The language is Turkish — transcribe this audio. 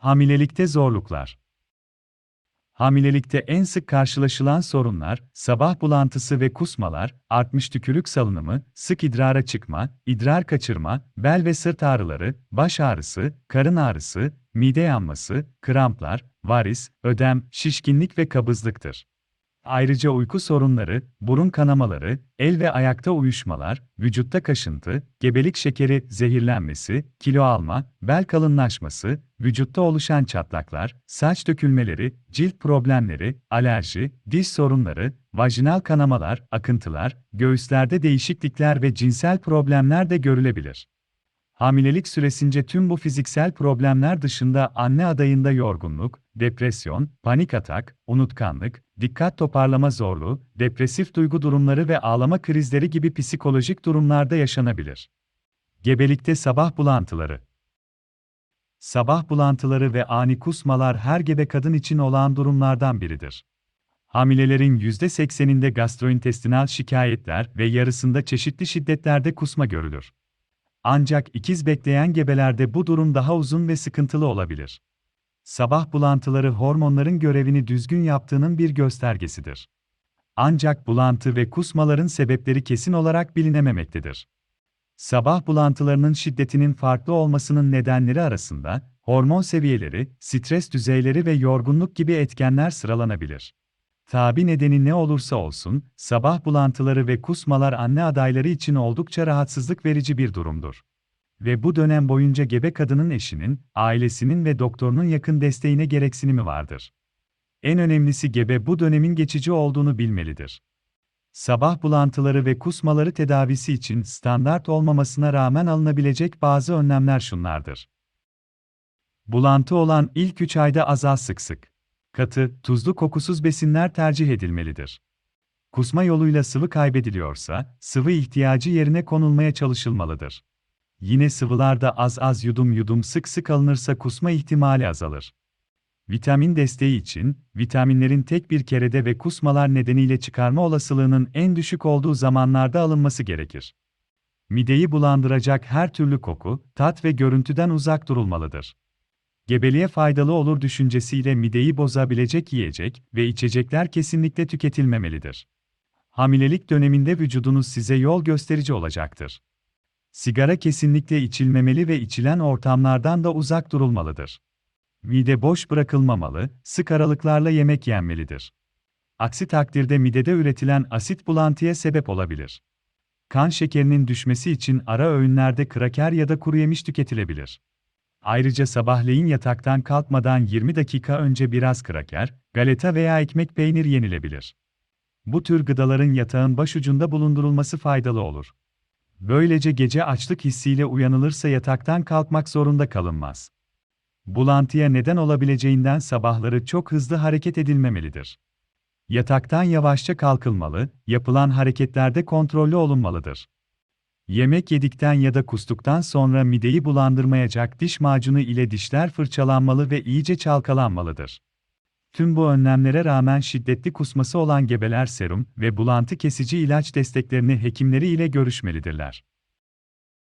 Hamilelikte zorluklar. Hamilelikte en sık karşılaşılan sorunlar, sabah bulantısı ve kusmalar, artmış tükürük salınımı, sık idrara çıkma, idrar kaçırma, bel ve sırt ağrıları, baş ağrısı, karın ağrısı, mide yanması, kramplar, varis, ödem, şişkinlik ve kabızlıktır. Ayrıca uyku sorunları, burun kanamaları, el ve ayakta uyuşmalar, vücutta kaşıntı, gebelik şekeri zehirlenmesi, kilo alma, bel kalınlaşması, vücutta oluşan çatlaklar, saç dökülmeleri, cilt problemleri, alerji, diş sorunları, vajinal kanamalar, akıntılar, göğüslerde değişiklikler ve cinsel problemler de görülebilir. Hamilelik süresince tüm bu fiziksel problemler dışında anne adayında yorgunluk, depresyon, panik atak, unutkanlık, dikkat toparlama zorluğu, depresif duygu durumları ve ağlama krizleri gibi psikolojik durumlarda yaşanabilir. Gebelikte sabah bulantıları Sabah bulantıları ve ani kusmalar her gebe kadın için olağan durumlardan biridir. Hamilelerin %80'inde gastrointestinal şikayetler ve yarısında çeşitli şiddetlerde kusma görülür. Ancak ikiz bekleyen gebelerde bu durum daha uzun ve sıkıntılı olabilir. Sabah bulantıları hormonların görevini düzgün yaptığının bir göstergesidir. Ancak bulantı ve kusmaların sebepleri kesin olarak bilinememektedir. Sabah bulantılarının şiddetinin farklı olmasının nedenleri arasında hormon seviyeleri, stres düzeyleri ve yorgunluk gibi etkenler sıralanabilir. Tabi nedeni ne olursa olsun, sabah bulantıları ve kusmalar anne adayları için oldukça rahatsızlık verici bir durumdur. Ve bu dönem boyunca gebe kadının eşinin, ailesinin ve doktorunun yakın desteğine gereksinimi vardır. En önemlisi gebe bu dönemin geçici olduğunu bilmelidir. Sabah bulantıları ve kusmaları tedavisi için standart olmamasına rağmen alınabilecek bazı önlemler şunlardır. Bulantı olan ilk 3 ayda az az sık sık katı, tuzlu kokusuz besinler tercih edilmelidir. Kusma yoluyla sıvı kaybediliyorsa, sıvı ihtiyacı yerine konulmaya çalışılmalıdır. Yine sıvılarda az az yudum yudum sık sık alınırsa kusma ihtimali azalır. Vitamin desteği için, vitaminlerin tek bir kerede ve kusmalar nedeniyle çıkarma olasılığının en düşük olduğu zamanlarda alınması gerekir. Mideyi bulandıracak her türlü koku, tat ve görüntüden uzak durulmalıdır gebeliğe faydalı olur düşüncesiyle mideyi bozabilecek yiyecek ve içecekler kesinlikle tüketilmemelidir. Hamilelik döneminde vücudunuz size yol gösterici olacaktır. Sigara kesinlikle içilmemeli ve içilen ortamlardan da uzak durulmalıdır. Mide boş bırakılmamalı, sık aralıklarla yemek yenmelidir. Aksi takdirde midede üretilen asit bulantıya sebep olabilir. Kan şekerinin düşmesi için ara öğünlerde kraker ya da kuru yemiş tüketilebilir. Ayrıca sabahleyin yataktan kalkmadan 20 dakika önce biraz kraker, galeta veya ekmek peynir yenilebilir. Bu tür gıdaların yatağın başucunda bulundurulması faydalı olur. Böylece gece açlık hissiyle uyanılırsa yataktan kalkmak zorunda kalınmaz. Bulantıya neden olabileceğinden sabahları çok hızlı hareket edilmemelidir. Yataktan yavaşça kalkılmalı, yapılan hareketlerde kontrollü olunmalıdır. Yemek yedikten ya da kustuktan sonra mideyi bulandırmayacak diş macunu ile dişler fırçalanmalı ve iyice çalkalanmalıdır. Tüm bu önlemlere rağmen şiddetli kusması olan gebeler serum ve bulantı kesici ilaç desteklerini hekimleri ile görüşmelidirler.